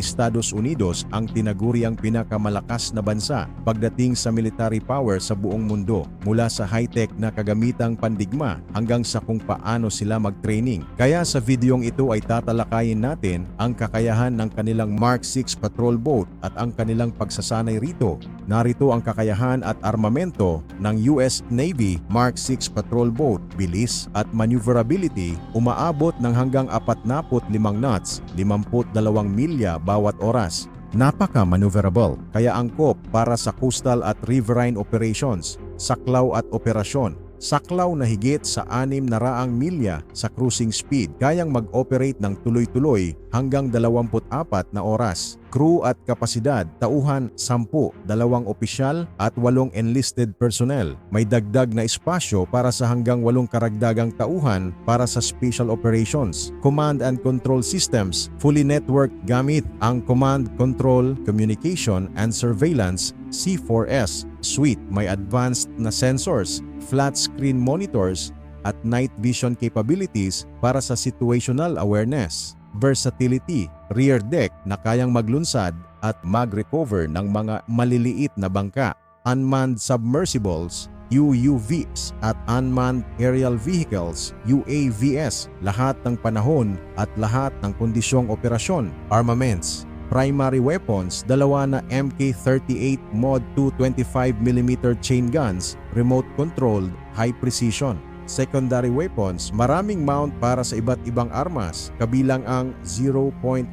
Estados Unidos ang tinaguriang pinakamalakas na bansa pagdating sa military power sa buong mundo mula sa high-tech na kagamitang pandigma hanggang sa kung paano sila mag-training. Kaya sa videong ito ay tatalakayin natin ang kakayahan ng kanilang Mark 6 patrol boat at ang kanilang pagsasanay rito. Narito ang kakayahan at armamento ng US Navy Mark 6 patrol boat. Bilis at maneuverability umaabot ng hanggang 45 knots, 52 milya bawat oras. Napaka-maneuverable, kaya angkop para sa coastal at riverine operations, saklaw at operasyon. Saklaw na higit sa 6 na raang milya sa cruising speed, kayang mag-operate ng tuloy-tuloy hanggang 24 na oras. Crew at kapasidad, tauhan 10, dalawang opisyal at 8 enlisted personnel. May dagdag na espasyo para sa hanggang 8 karagdagang tauhan para sa special operations. Command and control systems, fully networked gamit ang Command, Control, Communication and Surveillance C4S suite. May advanced na sensors, flat screen monitors at night vision capabilities para sa situational awareness versatility, rear deck na kayang maglunsad at mag-recover ng mga maliliit na bangka, unmanned submersibles, UUVs at unmanned aerial vehicles, UAVs, lahat ng panahon at lahat ng kondisyong operasyon, armaments, primary weapons, dalawa na MK38 Mod 225mm chain guns, remote controlled, high precision. Secondary weapons, maraming mount para sa iba't ibang armas, kabilang ang 0.50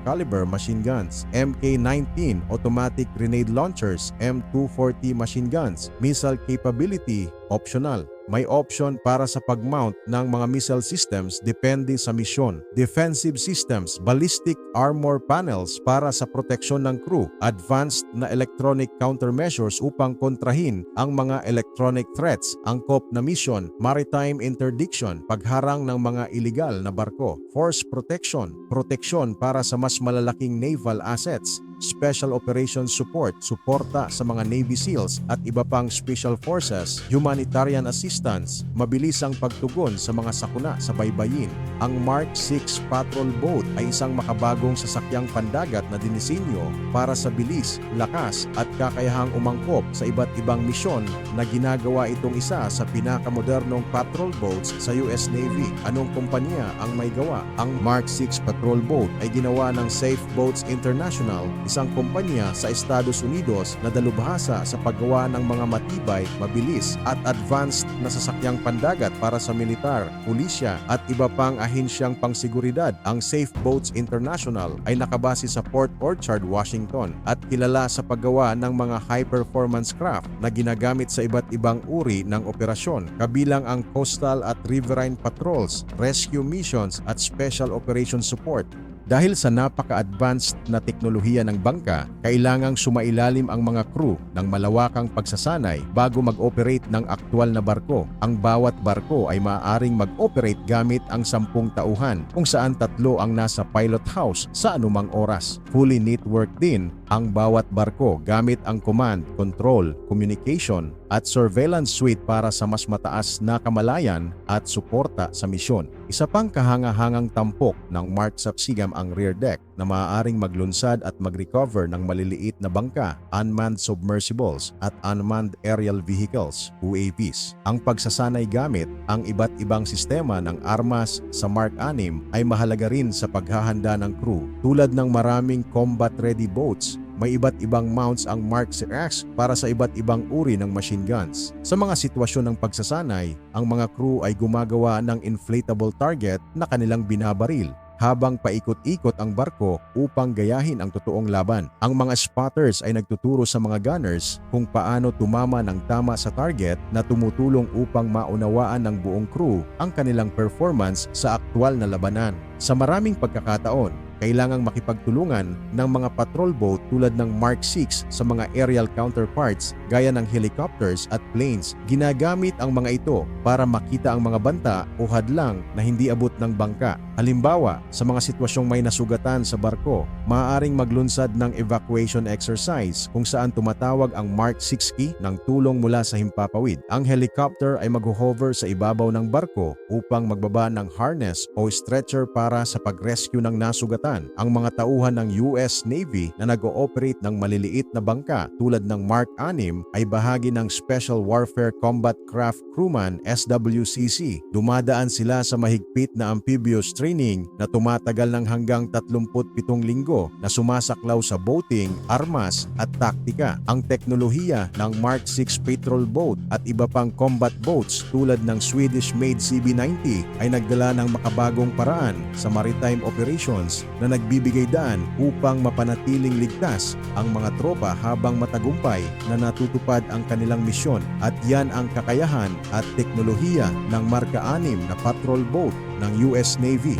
caliber machine guns, MK-19 automatic grenade launchers, M240 machine guns, missile capability, optional. May option para sa pag-mount ng mga missile systems depende sa misyon. Defensive systems, ballistic armor panels para sa proteksyon ng crew, advanced na electronic countermeasures upang kontrahin ang mga electronic threats, angkop na mission, maritime interdiction, pagharang ng mga illegal na barko, force protection, proteksyon para sa mas malalaking naval assets, Special Operations Support, suporta sa mga Navy SEALs at iba pang Special Forces, humanitarian assistance, mabilisang pagtugon sa mga sakuna sa baybayin. Ang Mark 6 Patrol Boat ay isang makabagong sasakyang pandagat na dinisenyo para sa bilis, lakas at kakayahang umangkop sa iba't ibang misyon na ginagawa itong isa sa pinakamodernong patrol boats sa US Navy. Anong kumpanya ang may gawa? Ang Mark 6 Patrol Boat ay ginawa ng Safe Boats International isang kumpanya sa Estados Unidos na dalubhasa sa paggawa ng mga matibay, mabilis at advanced na sasakyang pandagat para sa militar, pulisya at iba pang ahensyang pangsiguridad. Ang Safe Boats International ay nakabase sa Port Orchard, Washington at kilala sa paggawa ng mga high-performance craft na ginagamit sa iba't ibang uri ng operasyon, kabilang ang coastal at riverine patrols, rescue missions at special operations support. Dahil sa napaka-advanced na teknolohiya ng bangka, kailangang sumailalim ang mga crew ng malawakang pagsasanay bago mag-operate ng aktwal na barko. Ang bawat barko ay maaaring mag-operate gamit ang sampung tauhan kung saan tatlo ang nasa pilot house sa anumang oras. Fully networked din ang bawat barko gamit ang command, control, communication at surveillance suite para sa mas mataas na kamalayan at suporta sa misyon. Isa pang kahangahangang tampok ng Mark Sapsigam ang rear deck na maaaring maglunsad at mag-recover ng maliliit na bangka, unmanned submersibles at unmanned aerial vehicles, UAVs. Ang pagsasanay gamit ang iba't ibang sistema ng armas sa Mark 6 ay mahalaga rin sa paghahanda ng crew tulad ng maraming combat-ready boats may iba't ibang mounts ang Mark 6 para sa iba't ibang uri ng machine guns. Sa mga sitwasyon ng pagsasanay, ang mga crew ay gumagawa ng inflatable target na kanilang binabaril habang paikot-ikot ang barko upang gayahin ang totoong laban. Ang mga spotters ay nagtuturo sa mga gunners kung paano tumama ng tama sa target na tumutulong upang maunawaan ng buong crew ang kanilang performance sa aktwal na labanan. Sa maraming pagkakataon, kailangang makipagtulungan ng mga patrol boat tulad ng Mark 6 sa mga aerial counterparts gaya ng helicopters at planes. Ginagamit ang mga ito para makita ang mga banta o hadlang na hindi abot ng bangka. Halimbawa, sa mga sitwasyong may nasugatan sa barko, maaaring maglunsad ng evacuation exercise kung saan tumatawag ang Mark 6 key ng tulong mula sa himpapawid. Ang helicopter ay mag-hover sa ibabaw ng barko upang magbaba ng harness o stretcher para sa pag-rescue ng nasugatan. Ang mga tauhan ng US Navy na nag-ooperate ng maliliit na bangka tulad ng Mark 6 ay bahagi ng Special Warfare Combat Craft Crewman SWCC. Dumadaan sila sa mahigpit na amphibious training na tumatagal ng hanggang 37 linggo na sumasaklaw sa boating, armas at taktika. Ang teknolohiya ng Mark 6 patrol boat at iba pang combat boats tulad ng Swedish-made CB-90 ay nagdala ng makabagong paraan sa maritime operations na nagbibigay daan upang mapanatiling ligtas ang mga tropa habang matagumpay na natutupad ang kanilang misyon at yan ang kakayahan at teknolohiya ng Marka 6 na patrol boat ng US Navy.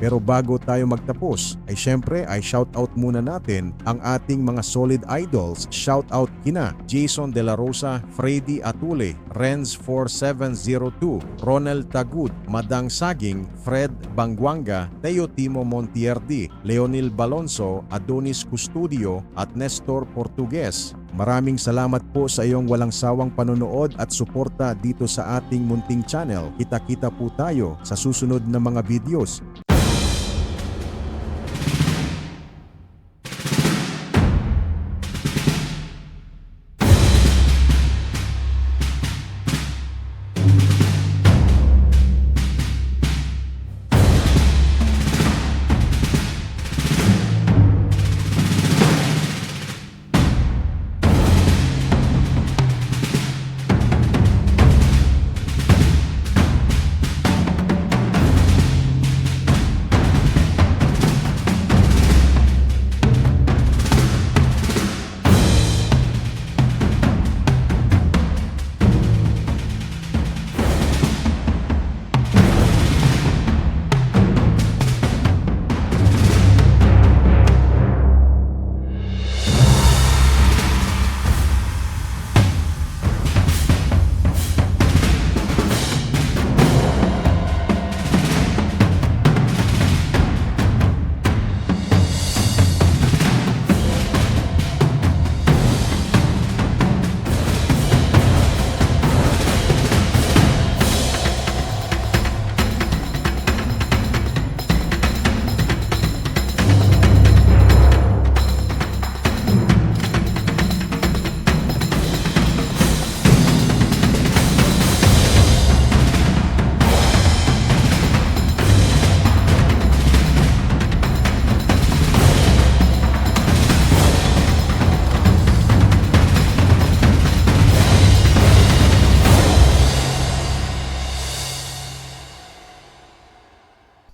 Pero bago tayo magtapos, ay syempre ay shoutout muna natin ang ating mga solid idols. Shoutout kina Jason De La Rosa, Freddy Atule, Renz4702, Ronel Tagud, Madang Saging, Fred Bangwanga, Teo Timo Montierdi, Leonil Balonso, Adonis Custodio at Nestor Portugues. Maraming salamat po sa iyong walang sawang panonood at suporta dito sa ating munting channel. Kita-kita po tayo sa susunod na mga videos.